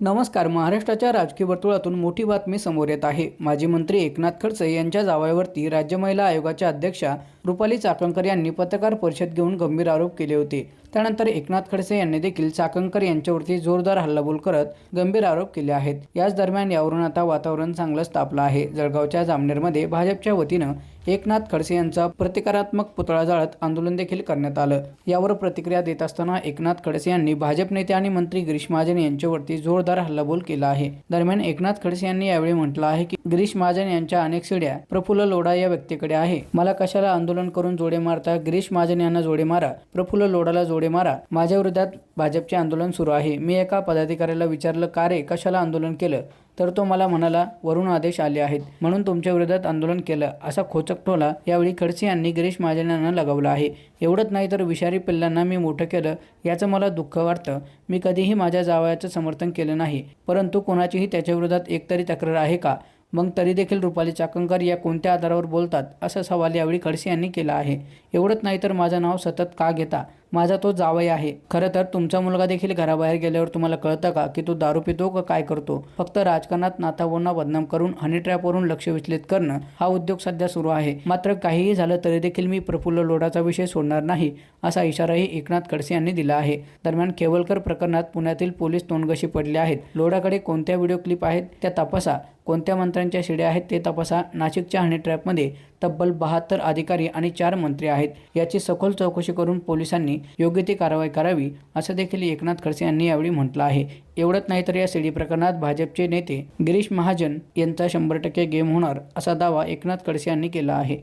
नमस्कार महाराष्ट्राच्या राजकीय वर्तुळातून मोठी बातमी समोर येत आहे. माजी मंत्री एकनाथ खडसे यांच्या जावयावरती राज्य महिला आयोगाच्या अध्यक्षा रुपाली चाकणकर यांनी पत्रकार परिषद घेऊन गंभीर आरोप केले होते. त्यानंतर एकनाथ खडसे यांनी देखील चाकणकर यांच्यावरती जोरदार हल्लाबोल करत गंभीर आरोप केले आहेत. याच दरम्यान यावरून आता वातावरण चांगलंच तापलं आहे. जळगावच्या जामनेरमध्ये भाजपच्या वतीनं एकनाथ खडसे यांचा प्रतिकारात्मक पुतळा जाळत आंदोलन देखील करण्यात आलं. यावर प्रतिक्रिया देत असताना एकनाथ खडसे यांनी भाजप नेते आणि मंत्री गिरीश महाजन यांच्यावरती जोरदार हल्लाबोल केला आहे. दरम्यान एकनाथ खडसे यांनी यावेळी म्हटलं आहे की गिरीश महाजन यांच्या अनेक शिड्या प्रफुल्ल लोढा या व्यक्तीकडे आहे. मला कशाला आंदोलन करून जोडे मारता गिरीश महाजन यांना जोडे मारा प्रफुल्ल लोढाला जोडे मारा. माझ्या विरोधात भाजपचे आंदोलन सुरू आहे. मी एका पदाधिकाऱ्याला विचारलं का रे कशाला आंदोलन केलं? तर तो मला म्हणाला वरून आदेश आले आहेत. म्हणून तुमच्या विरोधात आंदोलन केलं. असा खोचक टोला यावेळी खडसे यांनी गिरीश महाजन यांना लगावला आहे. एवढंच नाही तर विषारी पिल्लांना मी मोठं केलं याचं मला दुःख वाटतं. मी कधीही माझ्या जावयाचं समर्थन केलं नाही. परंतु कोणाचीही त्याच्या विरोधात एकतरी तक्रार आहे का? मग तरी देखील रुपाली चाकणकर या कोणत्या आधारावर बोलतात असा सवाल यावेळी खडसे यांनी केला आहे. एवढंच नाही तर माझं नाव सतत का घेता? माझा तो जावई आहे. खरं तर तुमचा मुलगा देखील घराबाहेर गेल्यावर तुम्हाला कळतं का की तो दारू पितो का काय करतो? फक्त राजकारणात नातावोंना बदनाम करून हनी ट्रॅपवरून लक्ष विचलित करणं हा उद्योग सध्या सुरू आहे. मात्र काहीही झालं तरी देखील मी प्रफुल्ल लोढाचा विषय सोडणार नाही. असा इशाराही एकनाथ खडसे यांनी दिला आहे. दरम्यान केवलकर प्रकरणात पुण्यातील पोलीस तोंडगशी पडले आहेत. लोढाकडे कोणत्या व्हिडिओ क्लिप आहेत त्या तपासा. कोणत्या मंत्र्यांच्या शिड्या आहेत ते तपासा. नाशिकच्या हनी ट्रॅपमध्ये तब्बल बहात्तर अधिकारी आणि चार मंत्री आहेत. याची सखोल चौकशी करून पोलिसांनी योग्य ती कारवाई करावी असं देखील एकनाथ खडसे यांनी यावेळी म्हटलं आहे. एवढंच नाही तर या सीडी प्रकरणात भाजपचे नेते गिरीश महाजन यांचा शंभर टक्के गेम होणार असा दावा एकनाथ खडसे यांनी केला आहे.